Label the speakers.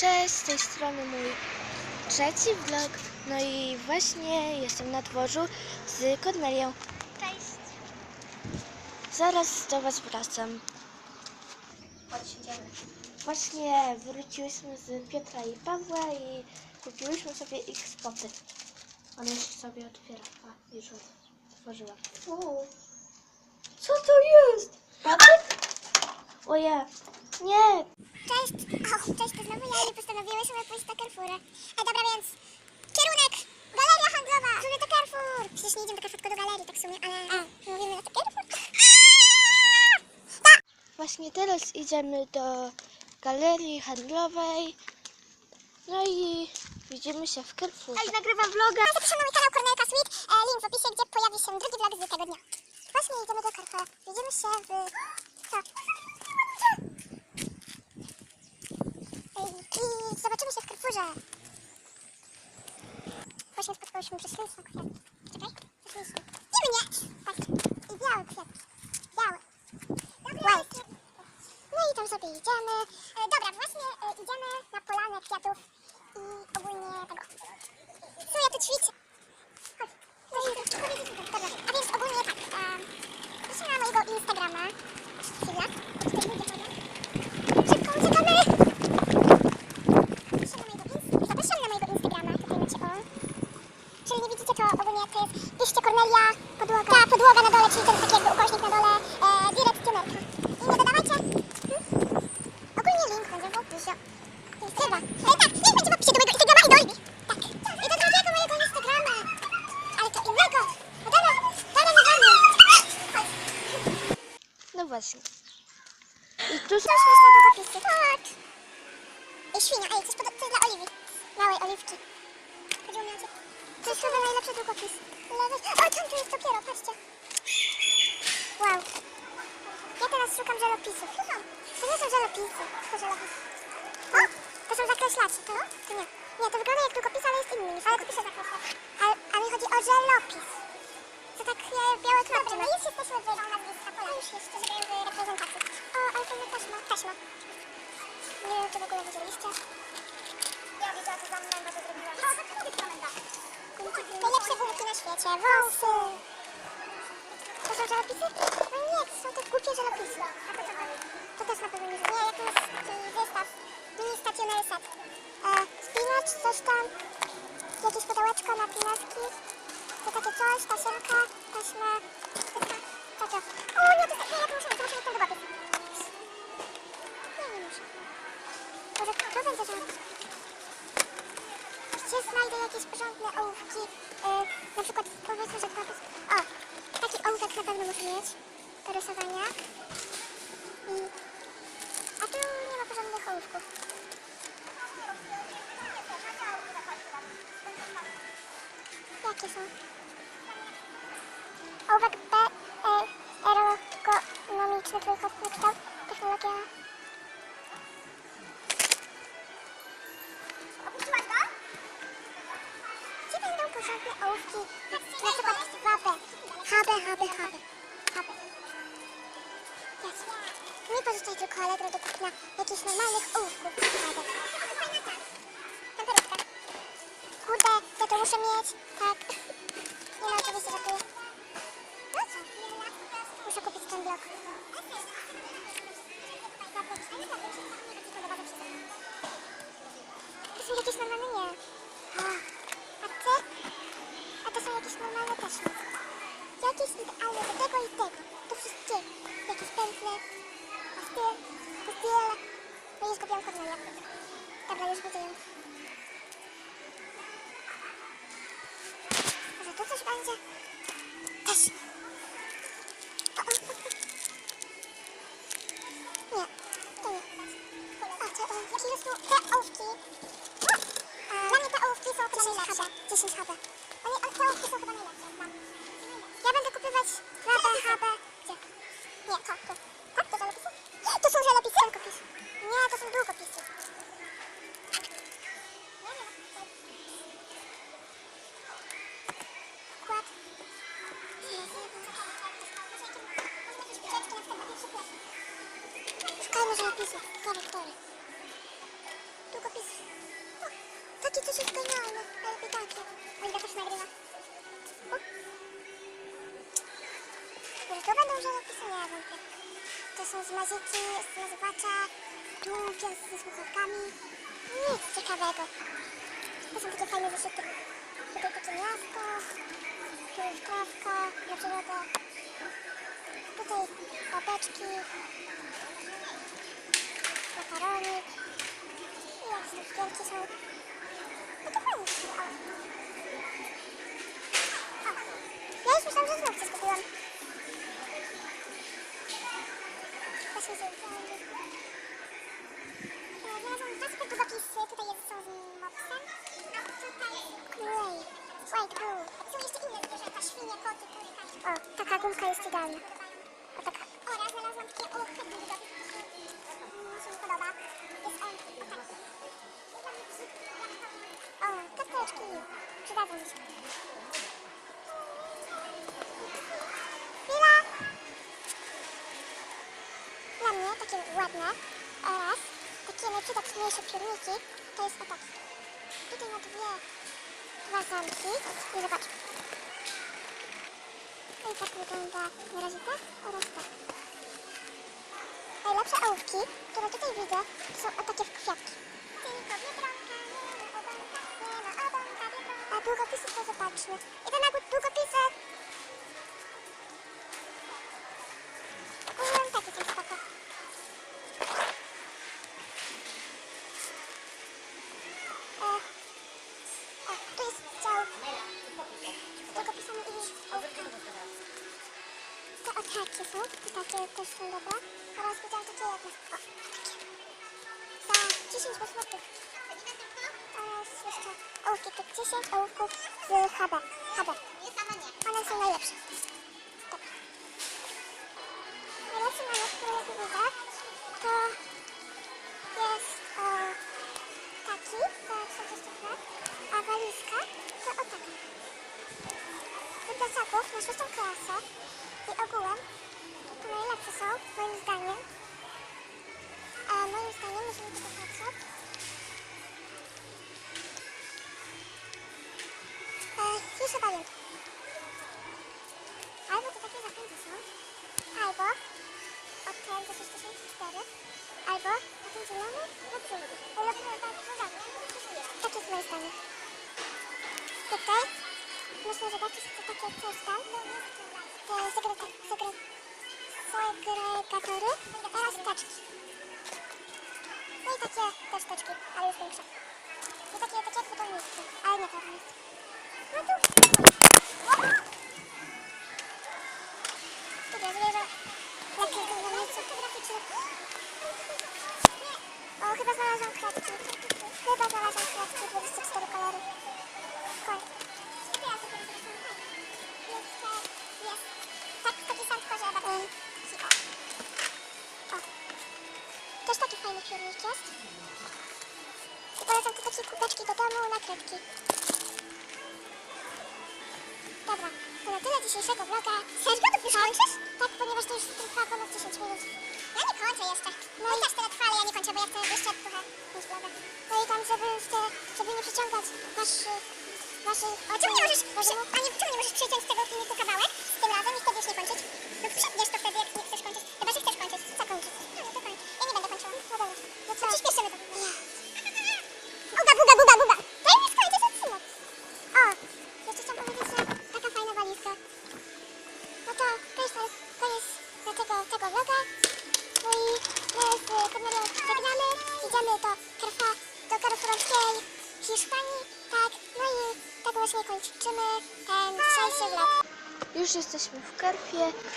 Speaker 1: Cześć, z tej strony mój trzeci vlog. No i właśnie jestem na dworzu z Kornelią.
Speaker 2: Cześć.
Speaker 1: Zaraz do Was wracam.
Speaker 2: Chodź, idziemy.
Speaker 1: Właśnie wróciłyśmy z Piotra i Pawła i kupiłyśmy sobie ich spoty. Ona jeszcze sobie otwiera. A, już otworzyła. Co to jest? Patyk? Oje. Nie.
Speaker 2: Cześć. O, cześć, to znowu ja i postanowiłyśmy pójść do Carrefoura. E, dobra, więc kierunek, galeria handlowa. W sumie to Carrefour. Przecież nie idziemy do Carrefour, tylko do galerii, tak w sumie, ale a, mówimy na to Carrefour. Tak.
Speaker 1: Właśnie teraz idziemy do galerii handlowej. No i widzimy się w Carrefourze.
Speaker 2: Ej, nagrywam vloga. Zapraszam na mój kanał Kornelka Sweet. E, link w opisie, gdzie pojawi się drugi vlog z tego dnia. Właśnie idziemy do Carrefoura. Widzimy się w... Co? Ej, I zobaczymy się w Carrefourze. Właśnie spotkałyśmy prześliczny kwiat. Czekaj, prześliczny. Idziemy, nie! Tak. I biały kwiat. Biały. White. No i tam sobie idziemy. E, dobra, właśnie e, idziemy na polanę kwiatów i ogólnie tego. Co ja tu ćwiczę? Chodź. Chodź, Dobra, a więc ogólnie tak. Proszę na mojego Instagrama. Chwila. Tutaj będzie pana. Szybko uciekamy! Proszę na mojego Ins- Zapraszam na mojego Instagrama. Tutaj macie o. Jeżeli nie widzicie, to ogólnie to jest piszcie Cornelia, podłoga. Ta podłoga na dole, czyli ten taki jakby ukośnik na dole, e, direct tunerka. I nie dodawajcie. Hmm? Ogólnie link będzie w opisie. Chyba. E, tak, link będzie w opisie do mojego Instagrama i do Oliwii. Tak. I do drugiego mojego Instagrama. Ale to innego. Dobra, dobra, nie wolno. Chodź.
Speaker 1: No właśnie. I tu
Speaker 2: To śmieszne długopisy. Tak. Ej, świnia, ej, coś poda- to jest dla Oliwii. Małej oliwki. Chodziło mi o ciebie. To jest chyba najlepszy długopis. Lewy. O, tam tu jest dopiero, patrzcie. Wow. Ja teraz szukam żelopisów. To nie są żelopisy, to żelopisy. Są zakreślacze, to? To nie. Nie, to wygląda jak długopis, ale jest inny. Ale długopisy zakreślacze. Ale, a mi chodzi o żelopis. To tak e, białe kropki. Dobra, no już jesteśmy w nazwiska pola. Już jest, to zrobię w reprezentacji. O, ale to jest taśma. Taśma. Nie wiem, czy w ogóle widzieliście. Ja widzę, to za menda to zrobiła. O, to kiedy to menda? Najlepsze gumki na świecie. Wąsy. To są żelopisy? No nie, to są te głupie żelopisy. A to co to jest? To też na pewno nie Nie, jak to jest taki zestaw. Mini stationary set. E, spinacz, coś tam. Jakieś pudełeczko na pineski. To takie coś, tasiemka, taśma. Taka, taka. O nie, to jest, nie, ja muszę Jakie są? Ołówek B, e, ergonomiczny trójkątny kształt, technologia... Opuściłaś go? Gdzie będą porządne ołówki? Na przykład 2B. HB, HB, HB. HB. Jest. Nie pożyczaj tylko Allegro do kupna jakichś normalnych ołówków. HB. To muszę mieć. Tak. Nie no, oczywiście żartuję. No? Muszę kupić ten blok. To są jakieś normalne nie. O, a ty? A to są jakieś normalne też te ołówki? A, Dla mnie te ołówki są chyba najlepsze. 10 HB. Oni, on, te ołówki są chyba najlepsze. Mam. Ja będę kupywać 2B, HB. Gdzie? Nie, to, tu. Tak, to żelopisy? To są żelopisy. Nie, to są długopisy. Coś jest genialny, ale biedakie. Oliga też nagrywa. Może to będą żelopisy? Nie wątpię. To są z maziki, z mazywacza, długie ze słuchawkami. Nic ciekawego. To są takie fajne zeszyty. Tutaj takie miasto, tu jest kawka na przyrodę. Tutaj babeczki, makaronik. I jakieś cukierki są. No to fajnie się o. o. Ja już myślałam, że znów coś kupiłam. Sobie wziąć. E, Znalazłam dwa super długopisy. Tutaj jest, są z mopsem. A tutaj Clay. White Blue. Są jeszcze inne zwierzęta. Świnie, koty, kury. O, taka gumka jest idealna. O, taka. Oraz znalazłam takie ohydne długopis. Mi się podoba. Jest on taki. O, karteczki. Przydadzą się. Chwila. Dla mnie takie ładne oraz takie najprzydatniejsze piórniki to jest o. Tutaj ma dwie, dwa zamki i zobacz. No i tak wygląda na razie tak oraz tak. Najlepsze ołówki, które tutaj widzę, to są o takie w kwiatki. Tylko biedronka, długopisy to zobaczmy. I te nagłe długopisy. Mm, takie są spoko. E, o, tu jest dział z długopisami i ołówkami. Te otwarcie są, i takie też są dobre. Oraz widziałam takie jedne. O, takie. Za 10 zł. Jeszcze ołówki, te 10 ołówków z HB. HB. One są najlepsze. Dobra. Najlepszy namiot, który tu widzę, to jest o, taki za 30 lat, a walizka to o taka. Do plecaków na szóstą klasę i ogółem to najlepsze są, moim zdaniem. A moim zdaniem, musimy tu popatrzeć. E, już chyba wiem. Albo to takie zakręty są, albo od za 6004, albo taki zielony brzegu. Ale to pożarty. Tak jest moje zdanie. Tutaj można zobaczyć to takie coś tam. Te segrega, segre, segregatory oraz teczki. No i takie też teczki, ale już większe. I takie, takie jak ale nie budownictwo. O, chyba znalazłam kredki. Chyba znalazłam kredki 24 kolory. Skąd? Jest. Tak, taki sam ale... Um, o. Też taki fajny piórnik jest. I polecam tu takie kubeczki do domu na kredki. Dobra, to na tyle dzisiejszego vloga. Serio, to już kończysz? Tak, ponieważ to już trwa ponad 10 minut. Ja nie kończę jeszcze. No i też tyle trwa, ale ja nie kończę, bo ja chcę jeszcze trochę mieć vloga. No i tam, żeby, chcę, żeby nie przyciągać waszych... waszych... A czemu nie możesz, przy, a czemu nie możesz przyciąć tego filmiku kawałek z tym razem i wtedy już nie kończyć? No
Speaker 1: Już jesteśmy w Kerfie.